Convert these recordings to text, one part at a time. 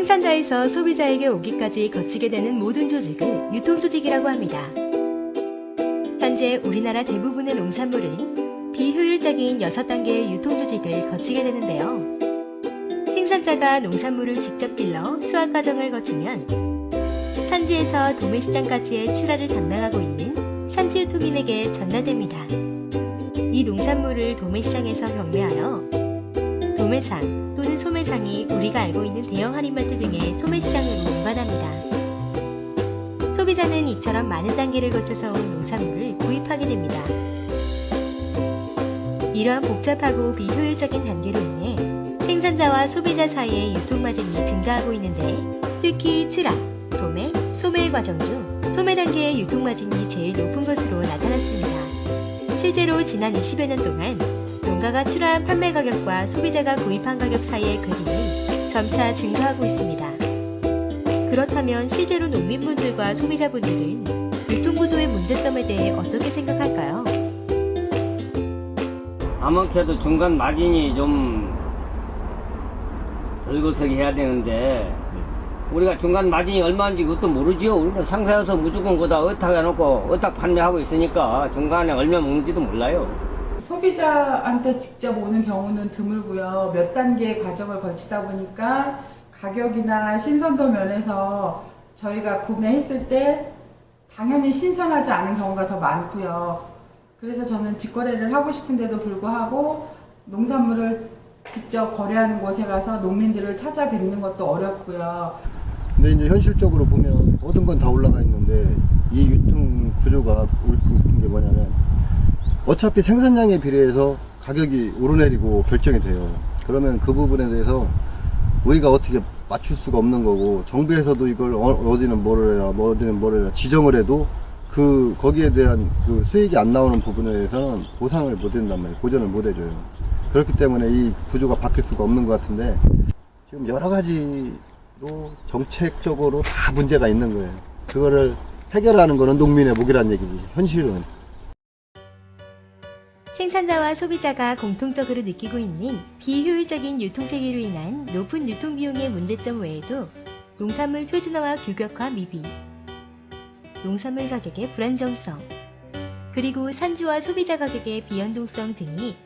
생산자에서 소비자에게 오기까지 거치게 되는 모든 조직을 유통조직이라고 합니다. 현재 우리나라 대부분의 농산물은 비효율적인 6단계의 유통조직을 거치게 되는데요. 생산자가 농산물을 직접 길러 수확 과정을 거치면 산지에서 도매시장까지의 출하를 담당하고 있는 산지유통인에게 전달됩니다. 이 농산물을 도매시장에서 경매하여 도매상 또는 소매상이 우리가 알고 있는 대형 할인마트 등의 소매시장으로 운반합니다. 소비자는 이처럼 많은 단계를 거쳐서 온 농산물을 구입하게 됩니다. 이러한 복잡하고 비효율적인 단계로 인해 생산자와 소비자 사이의 유통마진이 증가하고 있는데 특히 출하, 도매, 소매 과정 중 소매 단계의 유통마진이 제일 높은 것으로 나타났습니다. 실제로 지난 20여 년 동안 농가가 출하한 판매 가격과 소비자가 구입한 가격 사이의 괴리는 점차 증가하고 있습니다. 그렇다면 실제로 농민분들과 소비자분들은 유통구조의 문제점에 대해 어떻게 생각할까요? 아무래도 중간 마진이 좀 덜거서기 해야 되는데 우리가 중간 마진이 얼마인지 그것도 모르지요. 우리는 상사여서 무조건 거다 어탁 해놓고 어탁 판매하고 있으니까 중간에 얼마 먹는지도 몰라요. 소비자한테 직접 오는 경우는 드물고요. 몇 단계의 과정을 거치다 보니까 가격이나 신선도 면에서 저희가 구매했을 때 당연히 신선하지 않은 경우가 더 많고요. 그래서 저는 직거래를 하고 싶은데도 불구하고 농산물을 직접 거래하는 곳에 가서 농민들을 찾아뵙는 것도 어렵고요. 근데 이제 현실적으로 보면 모든 건 다 올라가 있는데 이 유통 구조가 웃긴 게 뭐냐면 어차피 생산량에 비례해서 가격이 오르내리고 결정이 돼요. 그러면 그 부분에 대해서 우리가 어떻게 맞출 수가 없는 거고 정부에서도 이걸 어, 디는 뭐를 해라 뭐 어디는 뭐를 해라 지정을 해도 그 거기에 대한 그 수익이 안 나오는 부분에 대해서는 보상을 못 해준단 말이에요. 보전을 못 해줘요. 그렇기 때문에 이 구조가 바뀔 수가 없는 것 같은데 지금 여러 가지로 정책적으로 다 문제가 있는 거예요. 그거를 해결하는 거는 농민의 목이란 얘기지. 현실은. 생산자와 소비자가 공통적으로 느끼고 있는 비효율적인 유통체계로 인한 높은 유통비용의 문제점 외에도 농산물 표준화와 규격화 미비, 농산물 가격의 불안정성, 그리고 산지와 소비자 가격의 비연동성 등이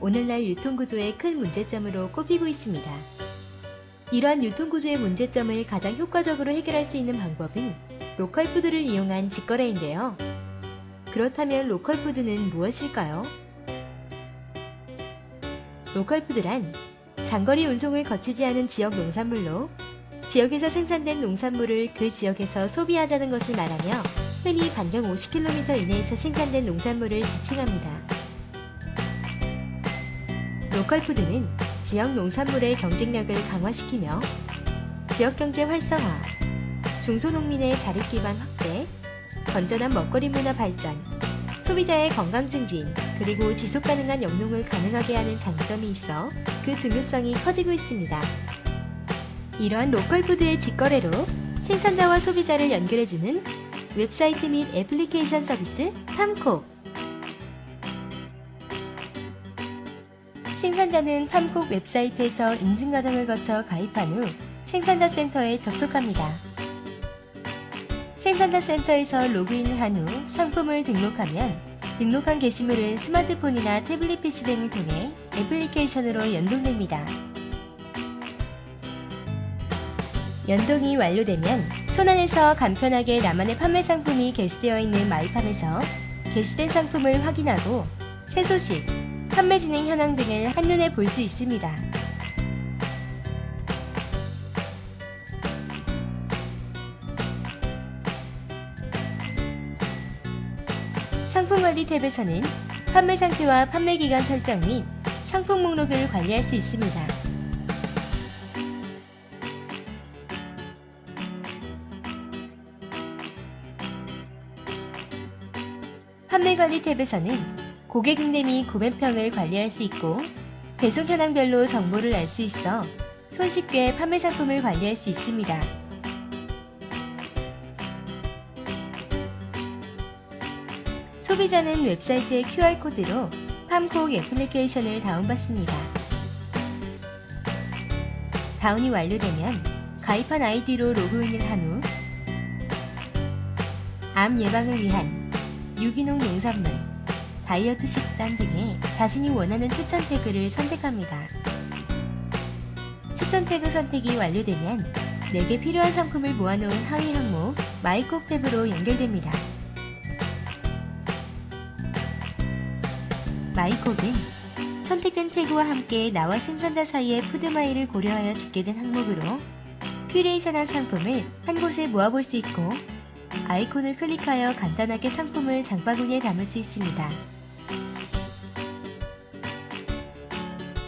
오늘날 유통구조의 큰 문제점으로 꼽히고 있습니다. 이러한 유통구조의 문제점을 가장 효과적으로 해결할 수 있는 방법은 로컬푸드를 이용한 직거래인데요. 그렇다면 로컬푸드는 무엇일까요? 로컬푸드란 장거리 운송을 거치지 않은 지역 농산물로 지역에서 생산된 농산물을 그 지역에서 소비하자는 것을 말하며 흔히 반경 50km 이내에서 생산된 농산물을 지칭합니다. 로컬푸드는 지역 농산물의 경쟁력을 강화시키며 지역 경제 활성화, 중소농민의 자립 기반 확대, 건전한 먹거리 문화 발전, 소비자의 건강 증진, 그리고 지속 가능한 영농을 가능하게 하는 장점이 있어 그 중요성이 커지고 있습니다. 이러한 로컬 푸드의 직거래로 생산자와 소비자를 연결해주는 웹사이트 및 애플리케이션 서비스 팜콕. 생산자는 팜콕 웹사이트에서 인증 과정을 거쳐 가입한 후 생산자 센터에 접속합니다. 생산자 센터에서 로그인을 한후 상품을 등록하면 등록한 게시물은 스마트폰이나 태블릿 PC 등을 통해 애플리케이션으로 연동됩니다. 연동이 완료되면 손안에서 간편하게 나만의 판매 상품이 게시되어 있는 마이팜에서 게시된 상품을 확인하고 새 소식, 판매 진행 현황 등을 한눈에 볼 수 있습니다. 관리 탭에서는 판매 상태와 판매 기간 설정 및 상품 목록을 관리할 수 있습니다. 판매 관리 탭에서는 고객 응대 및 구매평을 관리할 수 있고 배송 현황별로 정보를 알 수 있어 손쉽게 판매 상품을 관리할 수 있습니다. 소비자는 웹사이트의 QR코드로 팜콕 애플리케이션을 다운받습니다. 다운이 완료되면 가입한 아이디로 로그인을 한 후 암 예방을 위한 유기농 농산물, 다이어트 식단 등의 자신이 원하는 추천 태그를 선택합니다. 추천 태그 선택이 완료되면 내게 필요한 상품을 모아놓은 하위 항목 마이콕 탭으로 연결됩니다. 마이콕은 선택된 태그와 함께 나와 생산자 사이의 푸드마일을 고려하여 짓게 된 항목으로 큐레이션한 상품을 한 곳에 모아볼 수 있고 아이콘을 클릭하여 간단하게 상품을 장바구니에 담을 수 있습니다.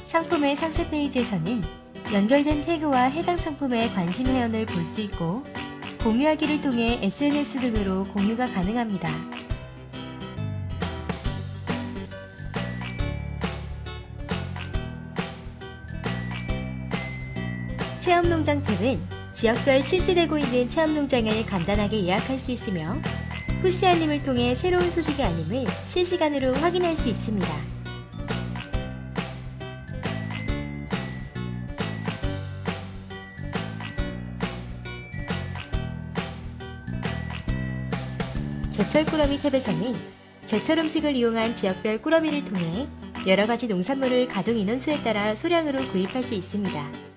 상품의 상세 페이지에서는 연결된 태그와 해당 상품의 관심 회원을 볼 수 있고 공유하기를 통해 SNS 등으로 공유가 가능합니다. 체험농장 탭은 지역별 실시되고 있는 체험농장을 간단하게 예약할 수 있으며 푸시 알림을 통해 새로운 소식이 아님을 실시간으로 확인할 수 있습니다. 제철 꾸러미 탭에서는 제철 음식을 이용한 지역별 꾸러미를 통해 여러 가지 농산물을 가족 인원수에 따라 소량으로 구입할 수 있습니다.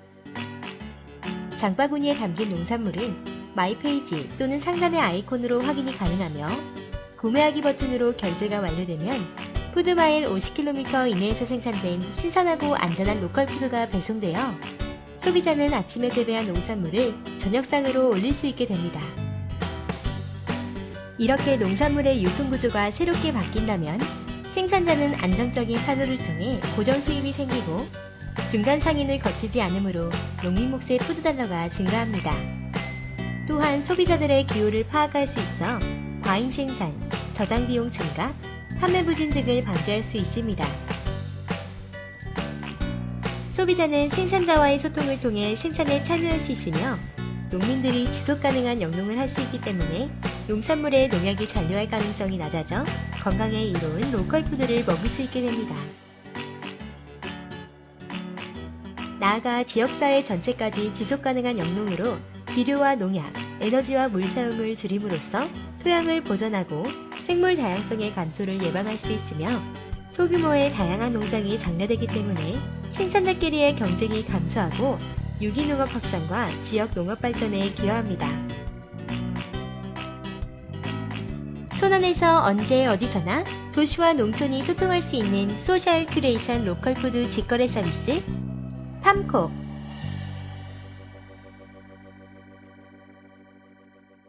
장바구니에 담긴 농산물은 마이페이지 또는 상단의 아이콘으로 확인이 가능하며 구매하기 버튼으로 결제가 완료되면 푸드마일 50km 이내에서 생산된 신선하고 안전한 로컬 푸드가 배송되어 소비자는 아침에 재배한 농산물을 저녁상으로 올릴 수 있게 됩니다. 이렇게 농산물의 유통 구조가 새롭게 바뀐다면 생산자는 안정적인 판로를 통해 고정 수입이 생기고 중간 상인을 거치지 않으므로 농민 몫의 푸드 달러가 증가합니다. 또한 소비자들의 기호를 파악할 수 있어 과잉 생산, 저장 비용 증가, 판매 부진 등을 방지할 수 있습니다. 소비자는 생산자와의 소통을 통해 생산에 참여할 수 있으며 농민들이 지속 가능한 영농을 할 수 있기 때문에 농산물에 농약이 잔류할 가능성이 낮아져 건강에 이로운 로컬 푸드를 먹을 수 있게 됩니다. 나아가 지역사회 전체까지 지속 가능한 영농으로 비료와 농약, 에너지와 물 사용을 줄임으로써 토양을 보존하고 생물 다양성의 감소를 예방할 수 있으며 소규모의 다양한 농장이 장려되기 때문에 생산자끼리의 경쟁이 감소하고 유기농업 확산과 지역 농업 발전에 기여합니다. 손안에서 언제 어디서나 도시와 농촌이 소통할 수 있는 소셜 큐레이션 로컬 푸드 직거래 서비스 팜콕